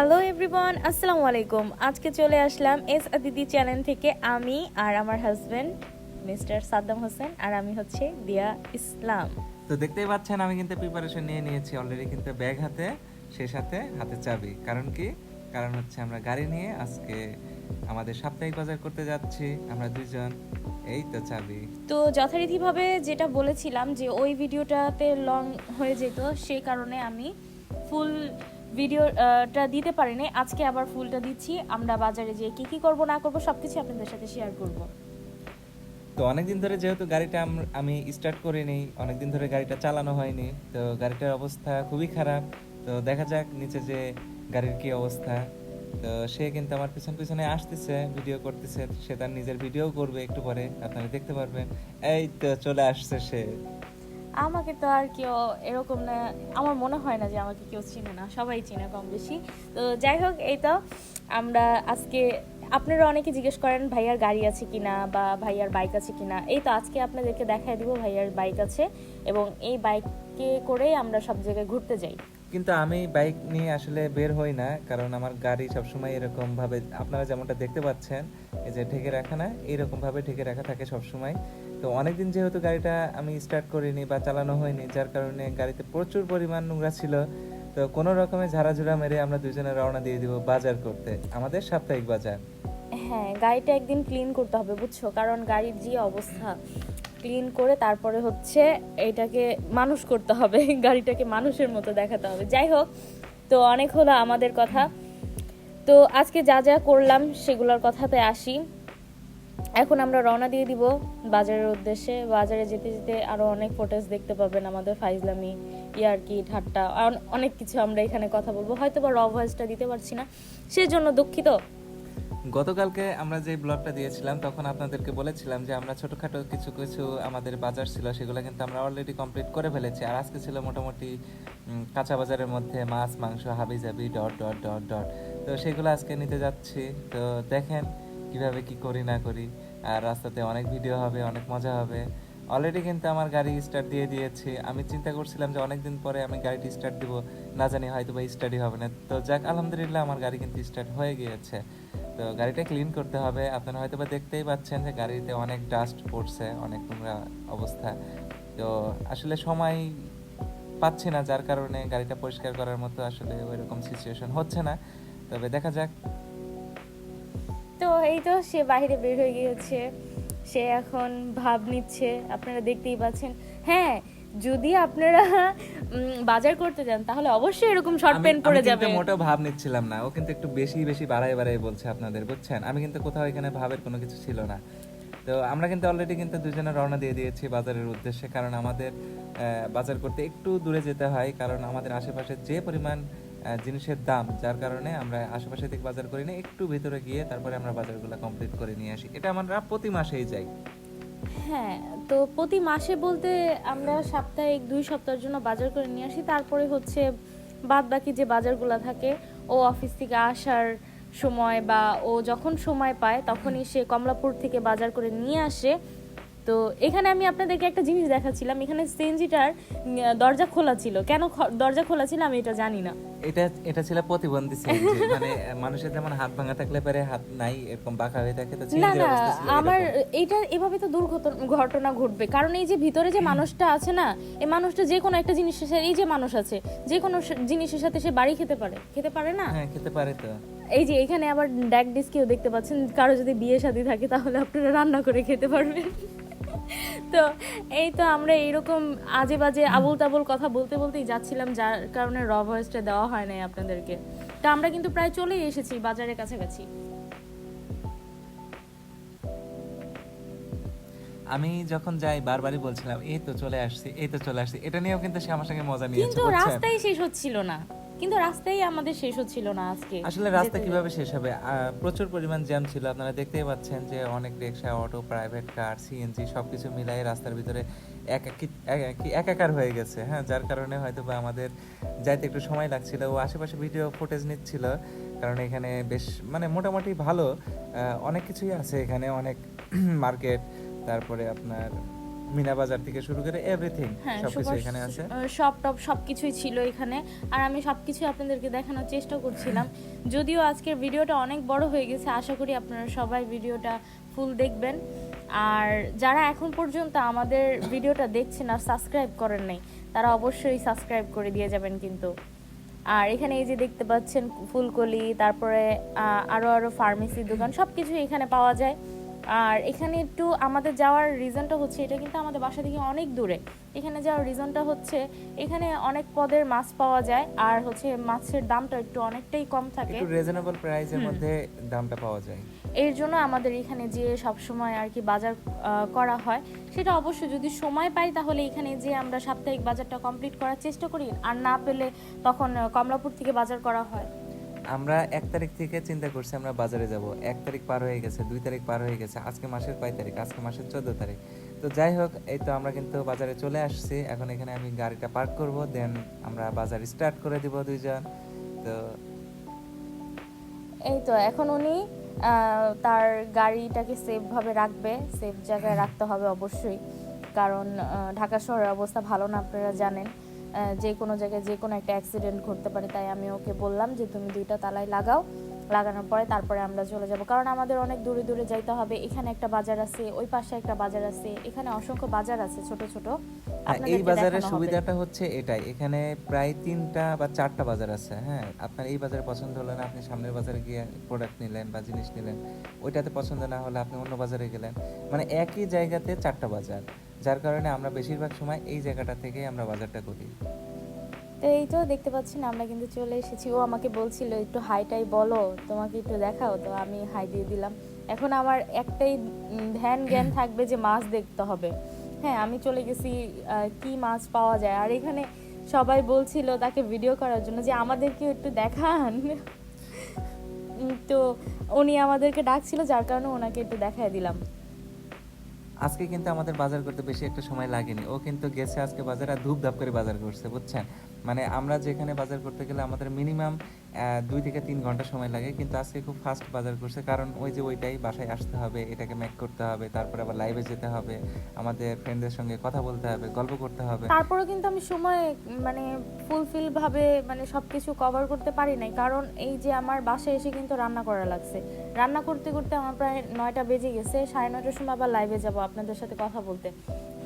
Hello everyone আসসালামু আলাইকুম আজকে চলে আসলাম এস আদিতি চ্যানেল থেকে আমি আর আমার হাজবেন্ড মিস্টার সাদ্দাম হোসেন আর আমি হচ্ছে দিয়া ইসলাম। তো দেখতেই পাচ্ছেন আমি কিন্তু প্রিপারেশন নিয়ে নিয়েছি। অলরেডি কিন্তু ব্যাগ হাতে সেই সাথে হাতে চাবি। কারণ কি? কারণ হচ্ছে আমরা গাড়ি নিয়ে আজকে আমাদের সাপ্তাহিক বাজার করতে যাচ্ছি। আমরা দুইজন এই তো চাবি। তো যথারীতিভাবে যেটা বলেছিলাম যে ওই ভিডিওটাতে লং হয়ে যেত সেই কারণে আমি ফুল ভিডিওটা দিতে পারিনি। আজকে আবার ফুলটা দিচ্ছি। আমরা বাজারে যেয়ে কি কি করব, না করব, সবকিছু আপনাদের সাথে শেয়ার করব। তো অনেকদিন ধরে যেহেতু গাড়িটা আমি স্টার্ট করিনি অনেকদিন ধরে গাড়িটা চালানো হয়নি, তো গাড়িটার অবস্থা খুবই খারাপ। তো দেখা যাক নিচে যে গাড়ির কি অবস্থা। তো সে কিন্তু আমার পিছন পিছনে আসতেছে ভিডিও করতেছে, সে তার নিজের ভিডিও করবে একটু পরে, আপনারা দেখতে পারবেন। এই তো চলে আসছে সে। আমাকে তো আর কেউ এরকম না, আমার মনে হয় না যে আমাকে কেউ চিনে না, সবাই চিনে কম বেশি। তো যাই হোক, এই তো আমরা আজকে, আপনারা অনেকে জিজ্ঞেস করেন ভাইয়ার গাড়ি আছে কিনা বা ভাইয়ার বাইক আছে কিনা। এই তো আজকে আপনাদেরকে দেখাই দিব ভাইয়ার বাইক আছে এবং এই বাইকে করেই আমরা সব জায়গায় ঘুরতে যাই। কিন্তু আমি বাইক নিয়ে আসলে বের হই না, কারণ আমার গাড়ি সবসময় এরকম ভাবে আপনারা যেমনটা দেখতে পাচ্ছেন, এই যে ঢেকে রাখা না এরকম ভাবে ঢেকে রাখা থাকে সবসময়। তো অনেকদিন যেহেতু গাড়িটা আমি স্টার্ট করিনি বা চালানো হয়নি, যার কারণে গাড়িতে প্রচুর পরিমাণ নোংরা ছিল, তো কোনো রকমে ঝাড়াঝুড়া মেরে আমরা দুজনে রওনা দিয়ে দিব বাজার করতে। আমাদের সাপ্তাহিক বাজার। হ্যাঁ গাড়িটা একদিন ক্লিন করতে হবে, বুঝছ? কারণ গাড়ির যে অবস্থা ক্লিন করে তারপরে হচ্ছে এটাকে মানুষ করতে হবে, গাড়িটাকে মানুষের মতো দেখাতে হবে। যাই হোক, তো অনেক হলো আমাদের কথা। তো আজকে যা যা করলাম সেগুলোর কথাতে আসি। এখন আমরা রওনা দিয়ে দিব বাজারের উদ্দেশ্যে। বাজারে যেতে যেতে আরও অনেক ফুটেজ দেখতে পাবেন আমাদের ফাইজলামি, ইয়ারকি, ঠাট্টা অনেক কিছু আমরা এখানে কথা বলব। হয়তো বা র ভয়েসটা দিতে পারছি না। সেজন্য দুঃখিত। গতকালকে আমরা যে ব্লগটা দিয়েছিলাম, তখন আপনাদেরকে বলেছিলাম যে আমরা ছোটখাটো কিছু কিছু আমাদের বাজার ছিল, সেগুলো কিন্তু আমরা অলরেডি কমপ্লিট করে ফেলেছি। আর আজকে ছিল মোটামুটি কাঁচা বাজারের মধ্যে মাছ, মাংস হাবি জাবি ডট ডট ডট ডট। তো সেগুলো আজকে নিতে যাচ্ছি। তো দেখেন কীভাবে কি করি না করি। আর রাস্তাতে অনেক ভিডিও হবে, অনেক মজা হবে। অলরেডি কিন্তু আমার গাড়ি স্টার্ট দিয়ে দিয়েছি। আমি চিন্তা করছিলাম যে অনেকদিন পরে আমি গাড়িটি স্টার্ট দিব। না জানি হয়তো বা স্টার্টই হবে না। তো যাক, আলহামদুলিল্লাহ আমার গাড়ি কিন্তু স্টার্ট হয়ে গিয়েছে। তো গাড়িটা ক্লিন করতে হবে। আপনারা হয়তো বা দেখতেই পাচ্ছেন যে গাড়িতে অনেক ডাস্ট পড়ছে, অনেক নোংরা অবস্থা। তো আসলে সময় পাচ্ছি না, যার কারণে গাড়িটা পরিষ্কার করার মতো আসলে ওইরকম সিচুয়েশন হচ্ছে না। তবে দেখা যাক। তো এই তো সে বাইরে বের হয়ে গিয়েছে, সে এখন ভাব নিচ্ছে, আপনারা দেখতেই পাচ্ছেন। হ্যাঁ যদি আপনারা বাজার করতে যান তাহলে অবশ্যই এরকম শর্ট প্যান্ট পরে আমি কিন্তু মোটেও ভাব নিচ্ছিলাম না। ও কিন্তু একটু বেশি বেশি বাড়াই বাড়াই বলছে আপনাদের বুঝছেন? আমি কিন্তু কোথাও এখানে ভাবের কোনো কিছু ছিল না। তো আমরা কিন্তু অলরেডি কিন্তু দুজনে রওনা দিয়ে দিয়েছি বাজারের উদ্দেশ্যে কারণ আমাদের বাজার করতে একটু দূরে যেতে হয় কারণ আমাদের আশেপাশে যে পরিমাণ জিনিসের দাম যার কারণে আমরা আশেপাশে থেকে বাজার করি না একটু ভেতরে গিয়ে তারপরে আমরা বাজারগুলো কমপ্লিট করে নিয়ে আসি। এটা আমরা প্রতি মাসেই যাই। হ্যাঁ তো প্রতি মাসে বলতে আমরা সাপ্তাহিক দুই সপ্তাহের জন্য বাজার করে নিয়ে আসি। তারপরে হচ্ছে বাদ বাকি যে বাজারগুলো থাকে, ও অফিস থেকে আসার সময় বা ও যখন সময় পায়, তখনই সে কমলাপুর থেকে বাজার করে নিয়ে আসে। তো এখানে আমি আপনাদেরকে একটা জিনিস দেখাচ্ছিলাম। এখানে সেনজিটার দরজা খোলা ছিল। কেন দরজা খোলা ছিল আমি এটা জানি না। এটা এটা ছিল প্রতিবন্ধী মানে মানুষের যেমন হাত ভাঙা থাকলে পারে হাত নাই এরকম বাঁকা হয়ে থাকে তো না না আমার। এইটা এভাবে তো দুর্ঘটনা ঘটনা ঘটবে। কারণ এই যে ভিতরে যে মানুষটা আছে না এই মানুষটা যে কোনো একটা জিনিসের সাথে এই যে মানুষ আছে যে কোনো জিনিসের সাথে সে বাড়ি খেতে পারে। খেতে পারে না? হ্যাঁ খেতে পারে তো। এই যে এখানে আবার ড্যাক ডিস্কেও দেখতে পাচ্ছেন কারও যদি বিয়ে শাদী থাকে তাহলে আপনারা রান্না করে খেতে পারবেন। তো এই তো আমরা এইরকম আজে বাজে আবুল তাবুল কথা বলতে বলতেই যাচ্ছিলাম, যার কারণে র ভয়েসটা দেওয়া হয় নাই আপনাদেরকে। তা আমরা কিন্তু প্রায় চলেই এসেছি, বাজারের কাছাকাছি। আমি যখন যাই বারবারই বলছিলাম এই তো চলে আসছি এই তো চলে আসছি। এটা নিয়েও কিন্তু সে আমার সঙ্গে মজা নিয়েছে কিন্তু রাস্তাই শেষ হচ্ছিল না। কিন্তু রাস্তাই আমাদের শেষ হচ্ছিল না আজকে। আসলে রাস্তা কীভাবে শেষ হবে? প্রচুর পরিমাণ জ্যাম ছিল। আপনারা দেখতেই পাচ্ছেন যে অনেক rickshaw auto private car CNG সবকিছু মিলাই রাস্তার ভিতরে এক এক একাকার হয়ে গেছে হ্যাঁ? যার কারণে হয়তো বা আমাদের যাইতে একটু সময় লাগছিল ও আশেপাশে ভিডিও ফুটেজ নিচ্ছিল। কারণ এখানে বেশ মানে মোটামুটি ভালো। অনেক কিছুই আছে এখানে অনেক মার্কেট তারপরে আপনার মিনা বাজার থেকে শুরু করে এভরিথিং হ্যাঁ সবকিছু এখানে আছে। সব টপ সব কিছুই ছিল এখানে। আর আমি সব কিছুই আপনাদেরকে দেখানোর চেষ্টা করছিলাম। যদিও আজকের ভিডিওটা অনেক বড় হয়ে গেছে আশা করি আপনারা সবাই ভিডিওটা ফুল দেখবেন। আর যারা এখন পর্যন্ত আমাদের ভিডিওটা দেখছেন আর সাবস্ক্রাইব করেন নাই তারা অবশ্যই সাবস্ক্রাইব করে দিয়ে যাবেন কিন্তু। আর এখানে এই যে দেখতে পাচ্ছেন ফুলকলি তারপরে আহ, আরও আরও ফার্মেসি দোকান সব কিছু এখানে পাওয়া যায়। আর এখানে একটু আমাদের যাওয়ার রিজনটা হচ্ছে এটা কিন্তু আমাদের বাসা থেকে অনেক দূরে। এখানে যাওয়ার রিজনটা হচ্ছে এখানে অনেক পদের মাছ পাওয়া যায় আর হচ্ছে মাছের দামটা একটু অনেকটাই কম থাকে। একটু রিজনেবল প্রাইসের মধ্যে দামটা পাওয়া যায়। এর জন্য আমাদের এখানে যে সব সময় আর কি বাজার করা হয় সেটা অবশ্য যদি সময় পাই তাহলে এখানে যে আমরা সাপ্তাহিক বাজারটা কমপ্লিট করার চেষ্টা করি আর না পেলে তখন কমলাপুর থেকে বাজার করা হয়। আমরা এক তারিখ থেকে চিন্তা করছি আমরা বাজারে যাব। এক তারিখ পার হয়ে গেছে, দুই তারিখ পার হয়ে গেছে, আজকে মাসের কয় তারিখ? আজকে মাসের চোদ্দ তারিখ। তো যাই হোক, এই তো আমরা কিন্তু বাজারে চলে আসছি। এখন এখানে আমি গাড়িটা পার্ক করব দেন আমরা বাজার স্টার্ট করে দিব দুইজন। তো এই তো, এখন উনি তার গাড়িটাকে সেফভাবে রাখবে। সেফ জায়গায় রাখতে হবে অবশ্যই। কারণ ঢাকা শহরের অবস্থা ভালো না, আপনারা জানেন। যে কোনো জায়গায় যে কোনো একটা অ্যাক্সিডেন্ট ঘটতে পারে তাই আমি ওকে বললাম যে তুমি দুইটা তালাই লাগাও। লাগানোর পরে তারপরে আমরা চলে যাব। কারণ আমাদের অনেক দূরে দূরে যাইতে হবে। এখানে একটা বাজার আছে ওই পাশে একটা বাজার আছে এখানে অসংখ্য বাজার আছে ছোট ছোট। এই বাজারের সুবিধাটা হচ্ছে এটাই। এখানে প্রায় তিনটা বা চারটা বাজার আছে হ্যাঁ? আপনার এই বাজারে পছন্দ হলো না আপনি সামনের বাজারে গিয়ে প্রোডাক্ট নিলেন বা জিনিস নিলেন। ওইটাতে পছন্দ না হলে আপনি অন্য বাজারে গেলেন। মানে একই জায়গাতে চারটা বাজার। যার কারণে আমরা বেশিরভাগ সময় এই জায়গাটা থেকে আমরা বাজারটা করি। তো এই তো দেখতে পাচ্ছেন আমরা কিন্তু চলে এসেছি। ও আমাকে বলছিল একটু হাইটাই বলো তোমাকে একটু দেখাও। তো আমি হাই দিয়ে দিলাম। এখন আমার একটাই ধ্যান জ্ঞান থাকবে যে মাছ দেখতে হবে। হ্যাঁ আমি চলে গেছি কি মাছ পাওয়া যায়? আর এখানে সবাই বলছিল তাকে ভিডিও করার জন্য যে আমাদেরকে একটু দেখান। তো উনি আমাদেরকে ডাকছিল যার কারণে ওনাকে একটু দেখায় দিলাম। আজকে কিন্তু আমাদের বাজার করতে বেশি একটা সময় লাগেনি। ও কিন্তু গেছে আজকে বাজারে আর ধূপ ধাপ করে বাজার করছে, বুঝছেন? মানে আমরা যেখানে বাজার করতে গেলে আমাদের মিনিমাম দুই থেকে তিন ঘণ্টা সময় লাগে। কিন্তু আজকে খুব ফাস্ট বাজার করছে। কারণ ওই যে ওইটাই বাসায় আসতে হবে, এটাকে ম্যাক করতে হবে, তারপরে আবার লাইভে যেতে হবে, আমাদের ফ্রেন্ডদের সঙ্গে কথা বলতে হবে, গল্প করতে হবে। তারপরেও কিন্তু আমি সময় মানে ফুলফিল ভাবে মানে সবকিছু কভার করতে পারি নাই। কারণ এই যে আমার বাসায় এসে কিন্তু রান্না করা লাগছে। রান্না করতে করতে আমার প্রায় নয়টা বেজে গেছে। সাড়ে নয়টার সময় আবার লাইভে যাব আপনাদের সাথে কথা বলতে।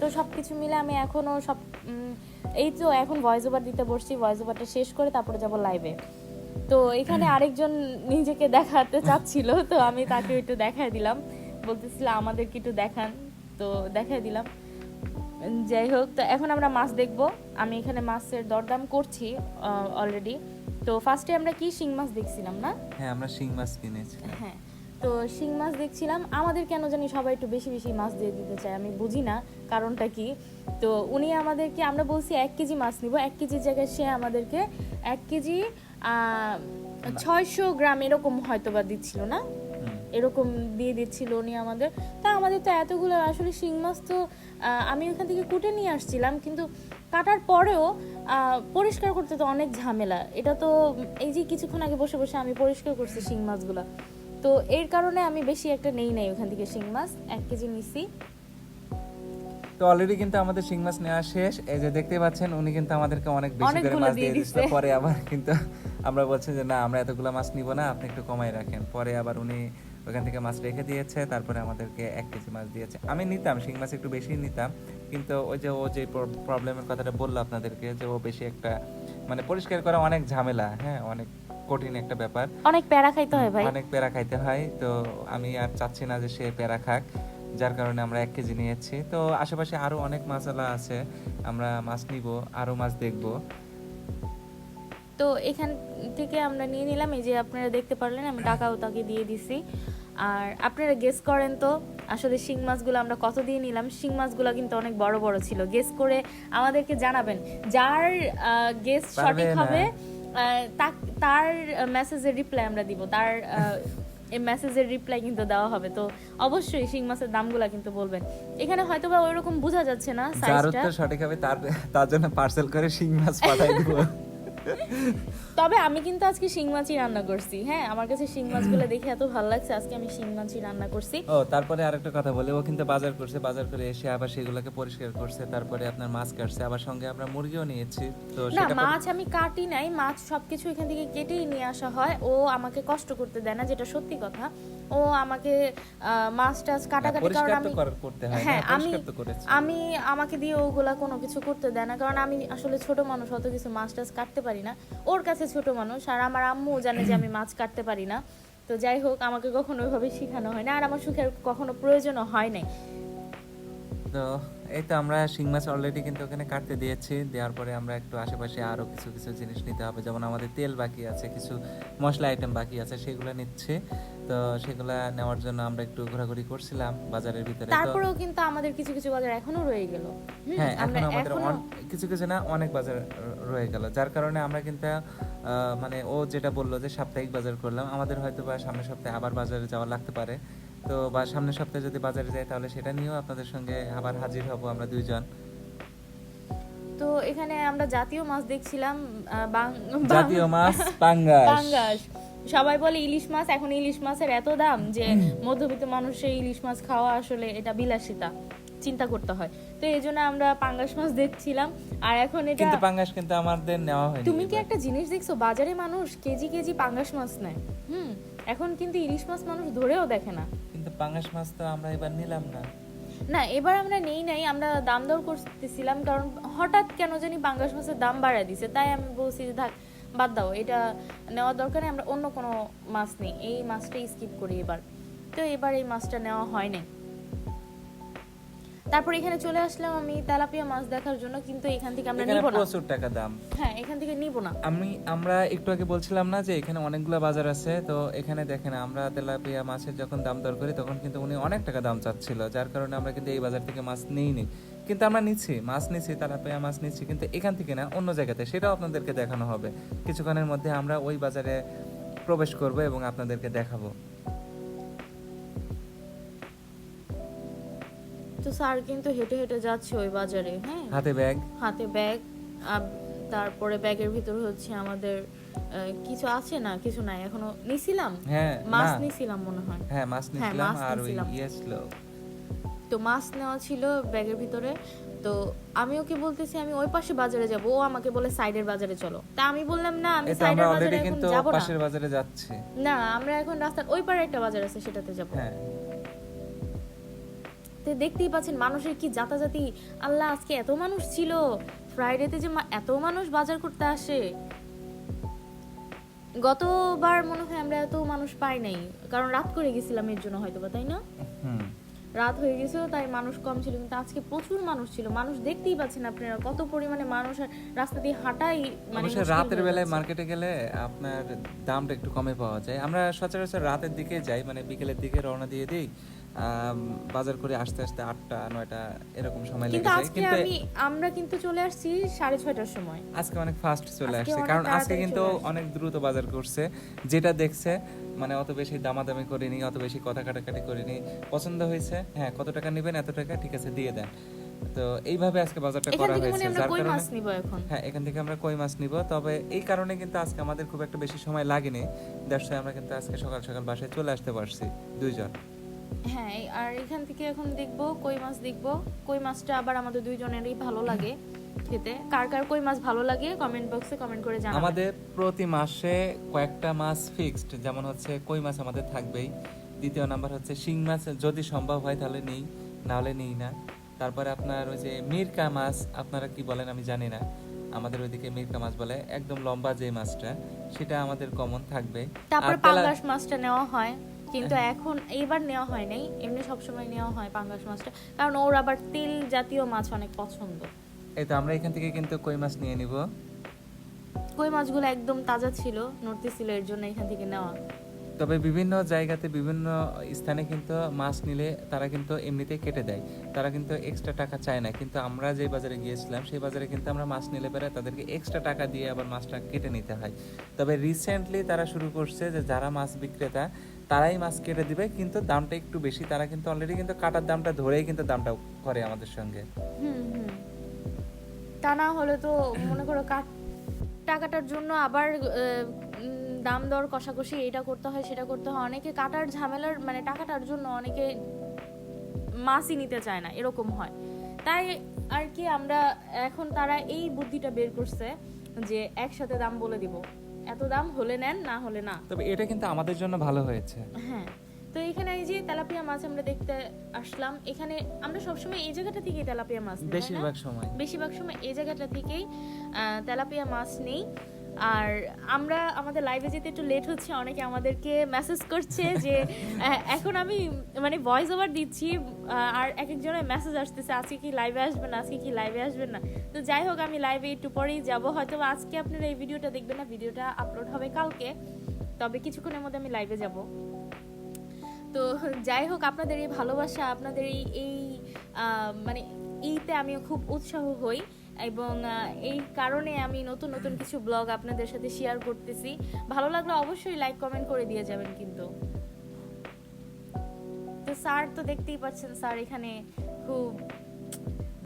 তো সব কিছু মিলে আমি এখনও সব এই তো এখন ভয়েস ওভার দিতে বসছি ভয়েস ওভারটা শেষ করে তারপরে যাব লাইভে তো এখানে আরেকজন নিজেকে দেখাতে চাচ্ছিল তো আমি তাকে একটু দেখায় দিলাম। বলতেছিল আমাদেরকে একটু দেখান। তো দেখায় দিলাম। যাই হোক তো এখন আমরা মাছ দেখব। আমি এখানে মাছের দরদাম করছি অলরেডি তো ফার্স্টে আমরা কি শিং মাছ দেখছিলাম না? হ্যাঁ আমরা শিং মাছ কিনেছি হ্যাঁ। তো শিং মাছ দেখছিলাম। আমাদের কেন জানি সবাই একটু বেশি বেশি মাছ দিয়ে দিতে চায় আমি বুঝি না কারণটা কি? তো উনি আমাদেরকে আমরা বলছি এক কেজি মাছ নিব এক কেজির জায়গায় সে আমাদেরকে এক কেজি ছয়শো গ্রাম এরকম হয়তো বা দিচ্ছিল না? এরকম দিয়ে দিচ্ছিল উনি আমাদের। তা আমাদের তো এতগুলো আসলে শিং মাছ তো আমি ওখান থেকে কুটে নিয়ে আসছিলাম কিন্তু কাটার পরেও পরিষ্কার করতে তো অনেক ঝামেলা। এটা তো এই যে কিছুক্ষণ আগে বসে বসে আমি পরিষ্কার করছি শিং মাছগুলো। তো এর কারণে আমি বেশি একটা নেই নাই ওখান থেকে শিং মাছ এক কেজি নিছি। তো অলরেডি কিন্তু আমাদের শিং মাছ নেওয়া শেষ। এই যে দেখতে পাচ্ছেন উনি কিন্তু আমাদেরকে অনেক বেশি করে মাছ দিয়ে দিচ্ছে। পরে আবার কিন্তু আমরা বলছি যে না আমরা এতগুলো মাছ নিব না আপনি একটু কমাই রাখেন। পরে আবার উনি ওখান থেকে মাছ রেখে দিয়েছে তারপরে আমাদেরকে এক কেজি মাছ দিয়েছে। আমি নিতাম শিং মাছ একটু বেশি নিতাম কিন্তু ওই যে ও যে প্রবলেমের কথাটা বলল আপনাদেরকে যে ও বেশি একটা মানে পরিষ্কার করা অনেক ঝামেলা হ্যাঁ অনেক কঠিন একটা ব্যাপার। অনেক প্যারা খাইতে হয় ভাই। অনেক প্যারা খাইতে হয় তো আমি আর চাচ্ছি না যে সে প্যারা খাক যার কারণে আমরা এক কেজি নিয়েছি। তো আশেপাশে আরও অনেক মাছালা আছে আমরা মাছ নিব আরও মাছ দেখব। তো এখান থেকে আমরা নিয়ে নিলাম এই যে আপনারা দেখতে পারলেন আমি টাকাও তাকে দিয়ে দিছি। আর আপনারা গেস করেন তো আসলে শিং মাছগুলো আমরা কত দিয়ে নিলাম? শিং মাছগুলো কিন্তু অনেক বড় বড় ছিল। গেস করে আমাদেরকে জানাবেন যার গেস সঠিক। হবে তার মেসেজের রিপ্লাই আমরা দিব। তার এই মেসেজের রিপ্লাই কিন্তু দেওয়া হবে। তো অবশ্যই শিং মাছের দামগুলো কিন্তু বলবেন। এখানে হয়তো বা ওইরকম বোঝা যাচ্ছে না সাইজটা সঠিক হবে, তার তার জন্য পার্সেল করে শিং মাছ পাঠাই দিব। তবে আমি কিন্তু আজকে শিং মাছই রান্না করছি। হ্যাঁ আমার কাছে শিং মাছগুলো দেখে এত ভালো লাগছে আজকে আমি শিং মাছই রান্না করছি। ও তারপরে আরেকটা কথা বলি ও কিন্তু বাজার করছে বাজার করে এসে আবার সেগুলোকে পরিষ্কার করছে তারপরে আপনার মাছ কাটছে আবার সঙ্গে আমরা মুরগিও নিয়েছি। তো না মাছ আমি কাটি নাই মাছ সবকিছু এখান থেকে কেটেই নিয়ে আসা হয় ও আমাকে কষ্ট করতে দেয় না যেটা সত্যি কথা। ও আমাকে মাছ টাছ না, কাটাকাটি কারণ আমি হয়। হ্যাঁ আমি আমি আমাকে দিয়ে ওগুলা কোনো কিছু করতে দেয় না কারণ আমি আসলে ছোট মানুষ অত কিছু মাছ টাছ কাটতে পারি না। ওর কাছে ছোট মানুষ আর আমার আম্মু জানে যে আমি মাছ কাটতে পারি না। তো যাই হোক আমাকে কখনো ওইভাবে শেখানো হয় না আর আমার সুখের কখনো প্রয়োজনও হয় নাই। তো এই তো আমরা শিং মাছ অলরেডি কিন্তু ওখানে কাটতে দিয়েছি। দেওয়ার পরে আমরা একটু আশেপাশে আরও কিছু কিছু জিনিস নিতে হবে। যেমন আমাদের তেল বাকি আছে কিছু মশলা আইটেম বাকি আছে সেগুলো নিচ্ছে। তো সেগুলা নেওয়ার জন্য আমরা একটু ঘোরাঘুরি করছিলাম বাজারের ভিতরে। তারপরেও কিন্তু আমাদের কিছু কিছু বাজার এখনও রয়ে গেল। হ্যাঁ এখন আমাদের কিছু কিছু না অনেক বাজার রয়ে গেল। যার কারণে আমরা কিন্তু আহ, মানে ও যেটা বলল যে সাপ্তাহিক বাজার করলাম আমাদের হয়তো বা সামনের সপ্তাহে আবার বাজারে যাওয়া লাগতে পারে। তো বা সামনের সপ্তাহে যদি বাজারে যাই তাহলে সেটা নিয়েও আপনাদের সঙ্গে আবার হাজির হব আমরা দুইজন। তো এখানে আমরা জাতীয় মাছ দেখছিলাম জাতীয় মাছ পাঙ্গাস। পাঙ্গাস। সবাই বলে ইলিশ মাছ এখন ইলিশ মাছের এত দাম যে মধ্যবিত্ত মানুষের ইলিশ মাছ খাওয়া আসলে এটা বিলাসিতা চিন্তা করতে হয়। তো এই জন্য আমরা পাঙ্গাস মাছ দেখছিলাম আর এখন এটা কিন্তু পাঙ্গাস কিন্তু আমাদের নেওয়া হয়নি তুমি কি একটা জিনিস দেখছ? বাজারে মানুষ কেজি কেজি পাঙ্গাস মাছ নেয়। হুম এখন কিন্তু ইলিশ মাছ মানুষ ধরেও দেখে না। কিন্তু পাঙ্গাস মাছ তো আমরা এবার নিলাম না। না, এবার আমরা নেই নাই, আমরা দাম দর করতেছিলাম, কারণ হঠাৎ কেন জানি পাঙ্গাস মাছের দাম বাড়ায় দিছে, তাই আমি বলছি যে থাক, বাদ দাও, এটা নেওয়ার দরকারে আমরা অন্য কোনো মাছ নেই, এই মাছটাই স্কিপ করি এবার। তো এবার এই মাছটা নেওয়া হয় নাই। তারপর এখানে চলে আসলাম আমি তেলাপিয়া মাছ দেখার জন্য কিন্তু এখান থেকে আমরা নিব না। প্রচুর টাকা দাম। হ্যাঁ এখান থেকে নিব না। আমি আমরা একটু আগে বলছিলাম না যে এখানে অনেকগুলো বাজার আছে তো এখানে দেখেন আমরা তেলাপিয়া মাছের যখন দাম দর করি তখন কিন্তু উনি অনেক টাকা দাম চাচ্ছিল যার কারণে আমরা কিন্তু এই বাজার থেকে মাছ নিইনি। কিন্তু আমরা নিচ্ছি মাছ নিচ্ছি তেলাপিয়া মাছ নিচ্ছি কিন্তু এখান থেকে না অন্য জায়গাতে। সেটাও আপনাদেরকে দেখানো হবে। কিছুক্ষণের মধ্যে আমরা ওই বাজারে প্রবেশ করব এবং আপনাদেরকে দেখাবো। তো স্যার কিন্তু হেঁটে হেঁটে যাচ্ছে ওই বাজারে হ্যাঁ। হাতে ব্যাগ? হাতে ব্যাগ তারপরে ব্যাগের ভিতর হচ্ছে আমাদের কিছু আছে না কিছু নাই এখনও নিছিলাম? হ্যাঁ মাছ নিছিলাম মনে হয়। হ্যাঁ মাছ হ্যাঁ, নিছিলাম আর ওই। ইয়ে ছিল। তো মাছ নেওয়া ছিল ব্যাগের ভিতরে। তো আমি ওকে বলতেছি আমি ওই পাশে বাজারে যাব ও আমাকে বলে সাইডের বাজারে চলো। তা আমি বললাম না আমি সাইডের বাজারে এখন যাব না। পাশের বাজারে যাচ্ছি। না আমরা এখন রাস্তার ওই পারে একটা বাজার আছে সেটাতে যাব। হ্যাঁ। তো দেখতেই পাচ্ছেন মানুষের কি জাতাজাতি আল্লাহ আজকে এত মানুষ ছিল। ফ্রাইডেতে যে এত মানুষ বাজার করতে আসে। গতবার মনে হয় আমরা এত মানুষ পাই নাই। কারণ রাত করে গেছিলাম এর জন্য হয়তো বা তাই না? রাত হয়ে গেছিল তাই মানুষ কম ছিল। কিন্তু আজকে প্রচুর মানুষ ছিল। মানুষ দেখতেই পাচ্ছেন আপনারা কত পরিমাণে মানুষ রাস্তা দিয়ে হাঁটাই মানে রাতের বেলায় মার্কেটে গেলে আপনার দামটা একটু কমে পাওয়া যায়। আমরা সচরাচর রাতের দিকে যাই মানে বিকেলের দিকে রওনা দিয়ে দিই। বাজার করে আসতে আসতে আটটা নয়টা এরকম সময় লেগে যায়। কিন্তু আমি আমরা কিন্তু চলে আসছি সাড়ে ছয়টার সময়। আজকে অনেক ফাস্ট চলে আসছে কারণ আজকে কিন্তু অনেক দ্রুত বাজার করছে। যেটা দেখছে মানে অত বেশি দামাদামি করিনি অত বেশি কথা কাটাকাটি করিনি। পছন্দ হয়েছে হ্যাঁ কত টাকা নেবেন এত টাকা ঠিক আছে দিয়ে দেন। তো এইভাবে আজকে বাজারটা করা হয়েছে আমরা যার কই কারণে মাছ নিব এখন? হ্যাঁ এখান থেকে আমরা কই মাছ নিব। তবে এই কারণে কিন্তু আজকে আমাদের খুব একটা বেশি সময় লাগেনি। দ্যাটস আমরা কিন্তু আজকে সকাল সকাল বাসায় চলে আসতে পারছি দুইজন। হ্যাঁ আর এখান থেকে এখন দেখব কই মাছ দেখব। কই মাছটা আবার আমাদের দুইজনেরই ভালো লাগে খেতে। কার কার কই মাছ ভালো লাগে কমেন্ট বক্সে কমেন্ট করে জানাবেন। আমাদের প্রতি মাসে কয়েকটা মাছ ফিক্সড যেমন হচ্ছে কই মাছ আমাদের থাকবেই। দ্বিতীয় নাম্বার হচ্ছে শিং মাছ যদি সম্ভব হয় তাহলে নেই না হলে নেই না। তারপরে আপনার ওই যে মিরকা মাছ আপনারা কি বলেন আমি জানি না। আমাদের ওইদিকে মিরকা মাছ বলে একদম লম্বা যে মাছটা সেটা আমাদের কমন থাকবে। তারপর পাঙ্গাস মাছটা নেওয়া হয়। কিন্তু এখন এইবার নেওয়া হয় নাই। এমনি সবসময় নেওয়া হয় পাঙ্গাস মাছটা। কারণ ওর আবার তেল জাতীয় মাছ অনেক পছন্দ। এই তো আমরা এখান থেকে কিন্তু কই মাছ নিয়ে নিব। কই মাছগুলো একদম তাজা ছিল নড়তে ছিল এর জন্য এখান থেকে নেওয়া। তবে বিভিন্ন জায়গাতে বিভিন্ন স্থানে কিন্তু মাছ নিলে তারা কিন্তু এমনিতেই কেটে দেয়। তারা কিন্তু এক্সট্রা টাকা চায় না। কিন্তু আমরা যে বাজারে গিয়েছিলাম সেই বাজারে কিন্তু আমরা মাছ নিলে পরে তাদেরকে এক্সট্রা টাকা দিয়ে আবার মাছটা কেটে নিতে হয়। তবে রিসেন্টলি তারা শুরু করছে যে যারা মাছ বিক্রেতা তারাই মাছ কেটে দিবে, কিন্তু দামটা একটু বেশি। তারা কিন্তু অলরেডি কিন্তু কাটার দামটা ধরেই কিন্তু দামটা করে আমাদের সঙ্গে। তা না হলে তো মনে করো কাট, টাকাটার জন্য আবার দাম দর কষাকষি, এটা করতে হয়, সেটা করতে হয়। অনেকে কাটার ঝামেলার মানে টাকাটার জন্য অনেকে মাছই নিতে চায় না, এরকম হয়। তাই আর কি আমরা, এখন তারা এই বুদ্ধিটা বের করছে যে একসাথে দাম বলে দিব। এত দাম হলে নেন না হলে না। তবে এটা কিন্তু আমাদের জন্য ভালো হয়েছে। হ্যাঁ তো এখানে এই যে তেলাপিয়া মাছ আমরা দেখতে আসলাম এখানে আমরা সবসময় এই জায়গাটা থেকেই তেলাপিয়া মাছ? বেশিরভাগ সময়। বেশিরভাগ সময় এই জায়গাটা থেকেই আহ, তেলাপিয়া মাছ নেই। আর আমরা আমাদের লাইভে যেতে একটু লেট হচ্ছে অনেকে আমাদেরকে মেসেজ করছে যে এখন আমি মানে ভয়েস ওভার দিচ্ছি আর এক একজনের মেসেজ আসতেছে আজকে কি লাইভে আসবেন না আজকে কি লাইভে আসবেন না। তো যাই হোক আমি লাইভে একটু পরেই যাব। হয়তো বা আজকে আপনারা এই ভিডিওটা দেখবেন না ভিডিওটা আপলোড হবে কালকে। তবে কিছুক্ষণের মধ্যে আমি লাইভে যাব। তো যাই হোক আপনাদের এই ভালোবাসা আপনাদের এই এই মানে এইতে আমিও খুব উৎসাহ হই। এবং এই কারণে আমি নতুন নতুন কিছু ব্লগ আপনাদের সাথে শেয়ার করতেছি। ভালো লাগলে অবশ্যই লাইক কমেন্ট করে দিয়ে যাবেন কিন্তু। তো স্যার তো দেখতেই পাচ্ছেন স্যার এখানে খুব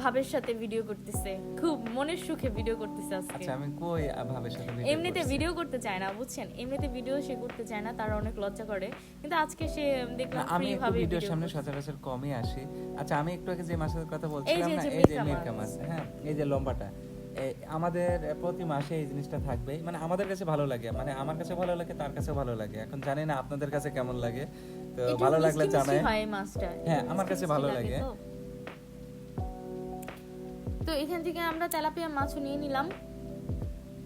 ভাবের সাথে ভিডিও করতেছে। খুব মনের সুখে ভিডিও করতেছে আজকে। আচ্ছা আমি কই ভাবের সাথে video এমনিতে ভিডিও করতে চায় না বুঝছেন? এমনিতে ভিডিও সে করতে চায় না তার অনেক লজ্জা করে। কিন্তু আজকে সে দেখলাম আমি ফ্রি ভাবে ভিডিওর ভিডিও সামনে সচরাচর কমই আসি। আচ্ছা আমি একটু আগে যে মাছের কথা বলছিলাম এই না যে এই যে মিরকা মাছ। মাছ হ্যাঁ এই যে লম্বাটা। আমাদের প্রতি মাসে এই জিনিসটা থাকবে। মানে আমাদের কাছে ভালো লাগে মানে আমার কাছে ভালো লাগে তার কাছে ভালো লাগে। এখন জানি না আপনাদের কাছে কেমন লাগে তো ভালো লাগলে জানাই। হ্যাঁ, আমার কাছে ভালো লাগে। তো। এখান থেকে আমরা তেলাপিয়া মাছও নিয়ে নিলাম।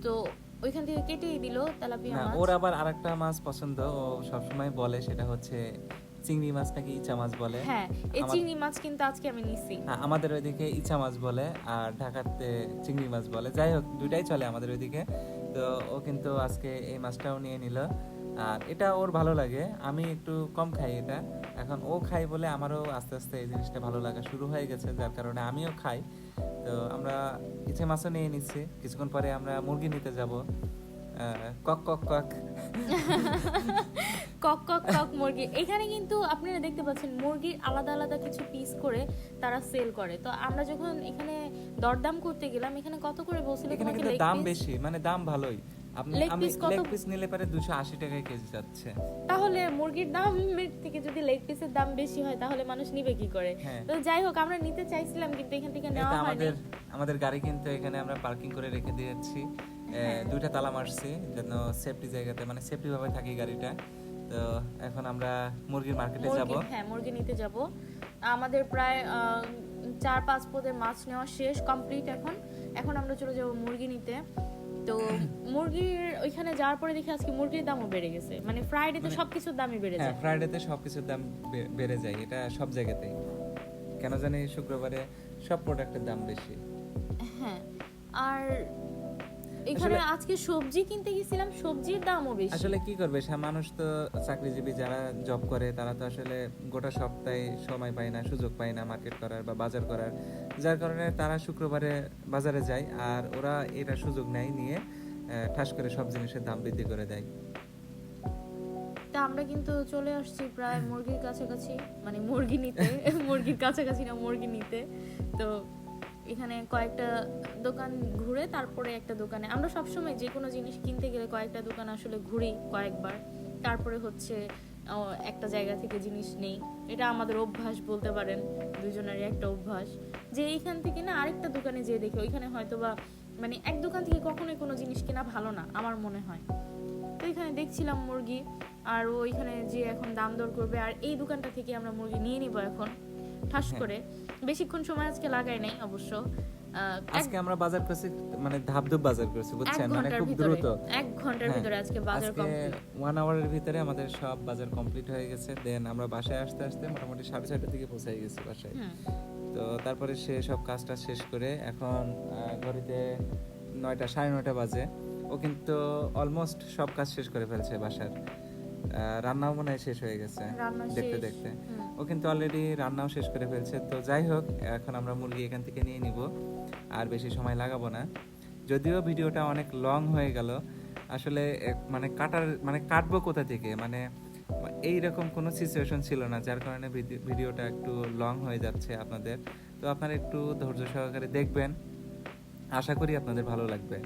তো ওইখান থেকে কেটেই দিল তেলাপিয়া মাছ। ওর আবার আরেকটা মাছ পছন্দ। ও সবসময় বলে সেটা হচ্ছে চিংড়ি মাছ নাকি ইচা মাছ বলে। হ্যাঁ এই চিংড়ি মাছ কিন্তু আজকে আমি নিছি। হ্যাঁ, আমাদের ওইদিকে ইচা মাছ বলে আর ঢাকাতে চিংড়ি মাছ বলে। যাই হোক দুইটাই চলে আমাদের ওইদিকে। তো ও কিন্তু আজকে এই মাছটাও নিয়ে নিল। আর এটা ওর ভালো লাগে। আমি একটু কম খাই এটা। এখন ও খাই বলে আমারও আস্তে আস্তে এই জিনিসটা ভালো লাগা শুরু হয়ে গেছে যার কারণে আমিও খাই। তো আমরা ইচে মাছও নিয়ে নিচ্ছি। কিছুক্ষণ পরে আমরা মুরগি নিতে যাব। কক কক কক। কক কক কক মুরগি। এখানে কিন্তু আপনারা দেখতে পাচ্ছেন মুরগির আলাদা আলাদা কিছু পিস করে তারা সেল করে। তো আমরা যখন এখানে দরদাম করতে গেলাম এখানে কত করে বলছিল এখানে কিন্তু দাম বেশি মানে দাম ভালোই। আপনি আমি লেগ পিস নিলে পারে দুশো আশি টাকায় কেজি যাচ্ছে। তাহলে মুরগির দামের থেকে যদি লেগ পিসের দাম বেশি হয় তাহলে মানুষ নিবে কি করে? হ্যাঁ। তো যাই হোক আমরা নিতে চাইছিলাম কিন্তু এখান থেকে নেওয়া হয়নি। আমাদের আমাদের গাড়ি কিন্তু এখানে আমরা পার্কিং করে রেখে দিয়েছি। হ্যাঁ। দুইটা তালা মারছি যেন সেফটি জায়গাতে মানে সেফটি ভাবে থাকি গাড়িটা। তো এখন আমরা মুরগির মার্কেটে যাব। হ্যাঁ মুরগি নিতে যাব। আমাদের প্রায় চার পাঁচ পদের মাছ নেওয়া শেষ কমপ্লিট এখন। এখন আমরা চলে যাব মুরগি নিতে। তো মুরগির ওইখানে যাওয়ার পরে দেখি আজকে মুরগির দামও বেড়ে গেছে। মানে ফ্রাইডে ফ্রাইডেতে সবকিছুর দামই বেড়ে যায় হ্যাঁ ফ্রাইডে ফ্রাইডেতে সবকিছুর দাম বেড়ে যায়। এটা সব জায়গাতেই। কেন জানি শুক্রবারে সব প্রোডাক্টের দাম বেশি। হ্যাঁ আর এখানে আজকে সবজি কিনতে গেছিলাম সবজির দামও বেশি। আসলে কি করবে মানুষ তো চাকরিজীবী যারা জব করে তারা তো আসলে গোটা সপ্তাহে সময় পায় না সুযোগ পায় না মার্কেট করার বা বাজার করার। যার কারণে তারা শুক্রবারে বাজারে যায় আর ওরা এটা সুযোগ নেয় নিয়ে ঠাস করে সব জিনিসের দাম বৃদ্ধি করে দেয়। তা আমরা কিন্তু চলে আসছি প্রায় মুরগির কাছাকাছি মানে মুরগি নিতে মুরগির কাছাকাছি না মুরগি নিতে। তো এখানে কয়েকটা দোকান ঘুরে তারপরে একটা দোকানে। আমরা সবসময় যে কোনো জিনিস কিনতে গেলে কয়েকটা দোকান আসলে ঘুরি কয়েকবার। তারপরে হচ্ছে একটা জায়গা থেকে জিনিস নেই। এটা আমাদের অভ্যাস বলতে পারেন, দুজনেরই একটা অভ্যাস। যে এইখান থেকে না আরেকটা দোকানে যেয়ে দেখি, ওইখানে হয়তো বা মানে এক দোকান থেকে কখনোই কোনো জিনিস কেনা ভালো না, আমার মনে হয়। তো এখানে দেখছিলাম মুরগি, আর ওইখানে যে এখন দাম দর করবে, আর এই দোকানটা থেকে আমরা মুরগি নিয়ে নিব এখন। ঠাস। করে। বেশিক্ষণ সময় আজকে লাগাই নাই অবশ্য। আজকে আমরা বাজার করছি মানে ধাপধুপ বাজার করছি বুঝছেন? মানে খুব দ্রুত। এক ঘণ্টার হ্যাঁ, ভিতরে আজকে বাজার কমপ্লিট ওয়ান আওয়ারের ভিতরে আমাদের সব বাজার কমপ্লিট হয়ে গেছে। দেন আমরা বাসায় আসতে আসতে মোটামুটি সাড়ে ছয়টার দিকে পৌঁছে গেছি বাসায়। তো তারপরে সে সব কাজটা শেষ করে এখন ঘড়িতে নয়টা সাড়ে নয়টা বাজে। ও কিন্তু অলমোস্ট সব কাজ শেষ করে ফেলছে বাসার। রান্নাও মনে হয় শেষ হয়ে গেছে দেখতে দেখতে। ও কিন্তু অলরেডি রান্নাও শেষ করে ফেলছে। তো যাই হোক, এখন আমরা মুরগি এখান থেকে নিয়ে নিব। আর বেশি সময় লাগাবো না। যদিও ভিডিওটা অনেক লং হয়ে গেল, আসলে মানে কাটার মানে কাটবো কোথা থেকে? মানে এইরকম কোনো সিচুয়েশন ছিল না, যার কারণে ভিডিওটা একটু লং হয়ে যাচ্ছে আপনাদের। তো আপনারা একটু ধৈর্য সহকারে দেখবেন। আশা করি আপনাদের ভালো লাগবে।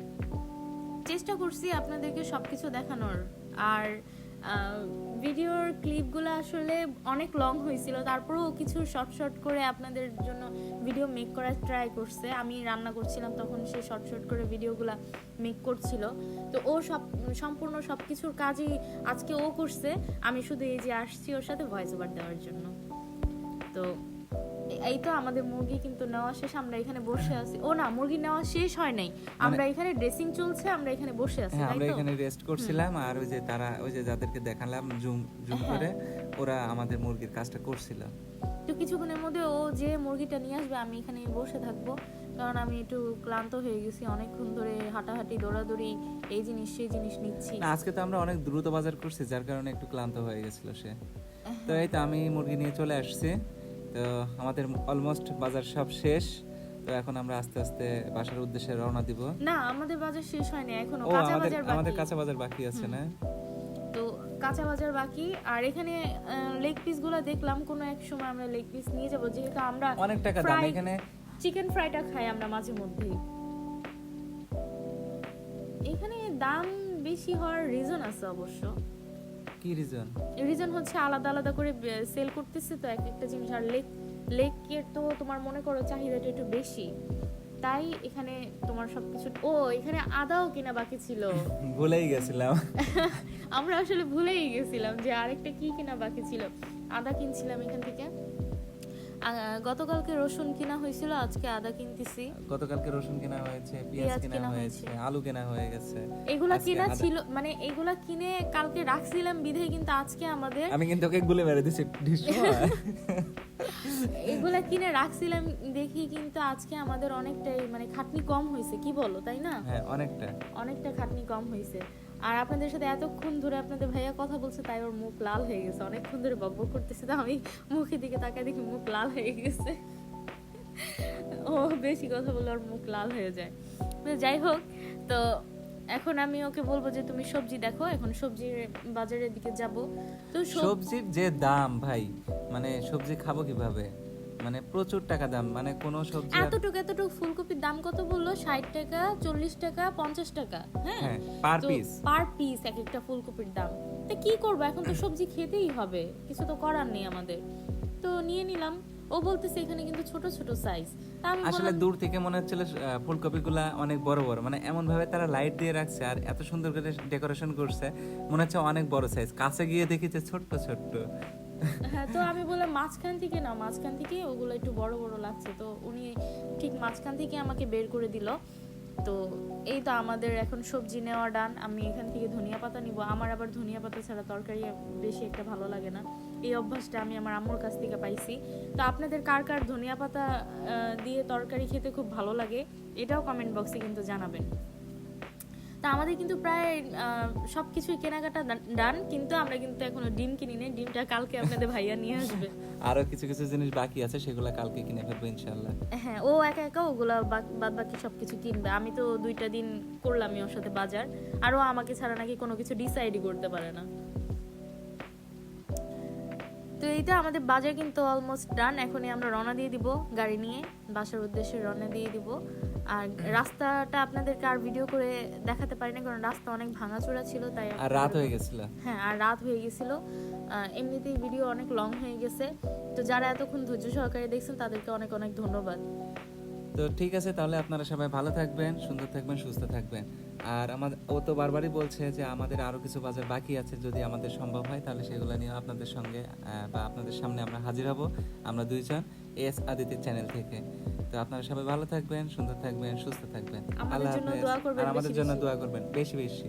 চেষ্টা করছি আপনাদেরকে সবকিছু দেখানোর। আর ভিডিওর ক্লিপগুলো আসলে অনেক লং হয়েছিল। তারপরেও কিছু শর্ট শর্ট করে আপনাদের জন্য ভিডিও মেক করার ট্রাই করছে। আমি রান্না করছিলাম তখন সে শর্ট শর্ট করে ভিডিওগুলো মেক করছিল। তো ও সব, সম্পূর্ণ সব কিছুর কাজই আজকে ও করছে। আমি শুধু এই যে আসছি ওর সাথে ভয়েস ওভার দেওয়ার জন্য। তো এই তো আমাদের মুরগি কিন্তু নেওয়া শেষ আমরা এখানে বসে আছি। ও না মুরগি নেওয়া শেষ হয় নাই। আমরা এখানে ড্রেসিং চলছে আমরা এখানে বসে আছি হ্যাঁ আমরা এখানে রেস্ট করছিলাম আর ওই যে তারা ওই যে যাদেরকে দেখালাম জুম জুম হ্যাঁ। করে ওরা আমাদের মুরগির কাজটা করছিল। তো কিছুক্ষণের মধ্যে ও যে মুরগিটা নিয়ে আসবে আমি এখানে বসে থাকব। কারণ আমি একটু ক্লান্ত হয়ে গেছি অনেকক্ষণ ধরে হাঁটাহাঁটি দৌড়াদৌড়ি এই জিনিস সেই জিনিস নিচ্ছি। না আজকে তো আমরা অনেক দ্রুত বাজার করছি যার কারণে একটু ক্লান্ত হয়ে গেছিল সে। তো। এই তো আমি মুরগি নিয়ে চলে আসছি। তো আমাদের অলমোস্ট বাজার সব শেষ। তো এখন আমরা আস্তে আস্তে বাসার উদ্দেশ্যে রওনা দিব। না আমাদের বাজার শেষ হয়নি এখনও। কাঁচা বাজার আমাদের কাঁচা বাজার বাকি আছে না? তো কাঁচা বাজার বাকি। আর এখানে লেগ পিসগুলো দেখলাম। কোনো এক সময় আমরা লেগ পিস নিয়ে যাব। যেহেতু আমরা অনেক টাকা দাম এখানে। চিকেন ফ্রাইটা খাই আমরা মাঝে মধ্যে। এখানে দাম বেশি হওয়ার রিজন আছে অবশ্য। কি রিজন রিজন হচ্ছে আলাদা আলাদা করে সেল করতেছে তো এক একটা জিনিস। আর লেক লেকের তো তোমার মনে করো চাহিদাটা একটু বেশি। তাই এখানে তোমার সবকিছু ও এখানে আদাও কিনা বাকি ছিল। ভুলেই গেছিলাম। আমরা আসলে ভুলেই গেছিলাম যে আরেকটা কি কিনা বাকি ছিল। আদা কিনছিলাম এখান থেকে। গতকালকে রসুন কিনা হয়েছিল আজকে আদা কিনতেছি। গতকালকে রসুন কেনা হয়েছে পেঁয়াজ কেনা হয়েছে। আলু কেনা হয়ে গেছে। এগুলা কিনা ছিল মানে এগুলা কিনে কালকে রাখছিলাম বিধে কিন্তু আজকে আমাদের আমি কিন্তু ওকে গুলে মেরে দিছি এগুলা কিনে রাখছিলাম দেখি কিন্তু আজকে আমাদের অনেকটাই মানে খাটনি কম হয়েছে কি বলো তাই না? হ্যাঁ অনেকটা। অনেকটা খাটনি কম হয়েছে। আর আপনাদের সাথে এতক্ষণ ধরে আপনাদের ভাইয়া কথা বলছে, তাই ওর মুখ লাল হয়ে গেছে। অনেকক্ষণ ধরে বকবক করতেছে, তো আমি মুখের দিকে তাকায় দেখি মুখ লাল হয়ে গেছে। ও বেশি কথা বলে ওর মুখ লাল হয়ে যায়। যাই হোক, তো এখন আমি ওকে বলব যে, তুমি সবজি দেখো, এখন সবজির বাজারের দিকে যাব। তো সবজির যে দাম ভাই মানে সবজি খাব কীভাবে? মানে প্রচুর টাকা দাম মানে কোনো সবজি এতটুকু এতটুকু ফুলকপির দাম কত বলল? ষাট টাকা চল্লিশ টাকা পঞ্চাশ টাকা হ্যাঁ? পার পিস পার পিস এক একটা ফুলকপির দাম। তা কি করব? এখন তো সবজি খেতেই হবে কিছু তো করার নেই আমাদের। তো নিয়ে নিলাম। ও বলতেছে এখানে কিন্তু ছোট ছোট সাইজ আসলে দূর থেকে মনে হচ্ছিল ফুলকপি গুলা অনেক বড় বড়। মানে এমন ভাবে তারা লাইট দিয়ে রাখছে আর এত সুন্দর করে ডেকোরেশন করছে। মনে হচ্ছে অনেক বড় সাইজ কাছে গিয়ে দেখি যে ছোট্ট ছোট্ট। হ্যাঁ তো আমি বললাম মাঝখান থেকে না, মাঝখান থেকে ওগুলো একটু বড় বড় লাগছে। তো উনি ঠিক মাঝখান থেকে আমাকে বের করে দিল। তো এই তো আমাদের এখন সবজি নেওয়া ডান। আমি এখান থেকে ধনিয়া পাতা নিব। আমার আবার ধনিয়া পাতা ছাড়া তরকারি বেশি একটা ভালো লাগে না। এই অভ্যাসটা আমি আমার আম্মুর কাছ থেকে পাইছি। তো আপনাদের কার কার ধনিয়া পাতা দিয়ে তরকারি খেতে খুব ভালো লাগে, এটাও কমেন্ট বক্সে কিন্তু জানাবেন। তা আমাদের কিন্তু প্রায় সব কিছুই কেনাকাটা ডান কিন্তু আমরা কিন্তু এখনও ডিম কিনি নেই। ডিমটা কালকে আপনাদের ভাইয়া নিয়ে আসবে। আরও কিছু কিছু জিনিস বাকি আছে সেগুলো কালকে কিনে ফেলব ইনশাল্লাহ হ্যাঁ ও একা একা ওগুলা বাদ বাকি সবকিছু কিনবে। আমি তো দুইটা দিন করলামই ওর সাথে বাজার। আর ও আমাকে ছাড়া নাকি কোনো কিছু ডিসাইডই করতে পারে না। তো এইটা আমাদের বাজার কিন্তু অলমোস্ট ডান এখনই আমরা রওনা দিয়ে দিব গাড়ি নিয়ে। বাসার উদ্দেশ্যে রওনা দিয়ে দিব। আর রাস্তাটা আপনাদেরকে আর ভিডিও করে দেখাতে পারি না কারণ রাস্তা অনেক ভাঙাচোরা ছিল তাই আর রাত হয়ে গেছিল। হ্যাঁ আর রাত হয়ে গেছিল। এমনিতেই ভিডিও অনেক লং হয়ে গেছে। তো যারা এতক্ষণ ধৈর্য সহকারে দেখছেন তাদেরকে অনেক অনেক ধন্যবাদ। তো ঠিক আছে তাহলে আপনারা সবাই ভালো থাকবেন সুন্দর থাকবেন সুস্থ থাকবেন। আর আমাদের ও তো বারবারই বলছে যে আমাদের আরও কিছু বাজার বাকি আছে যদি আমাদের সম্ভব হয় তাহলে সেগুলো নিয়ে আপনাদের সঙ্গে বা আপনাদের সামনে আমরা হাজির হব আমরা দুইজন। এস আদিত্যের চ্যানেল থেকে। তো আপনারা সবাই ভালো থাকবেন সুন্দর থাকবেন সুস্থ থাকবেন। আল্লাহ জন্য হাফেজ। দোয়া করবেন আর আমাদের জন্য দোয়া করবেন বেশি বেশি।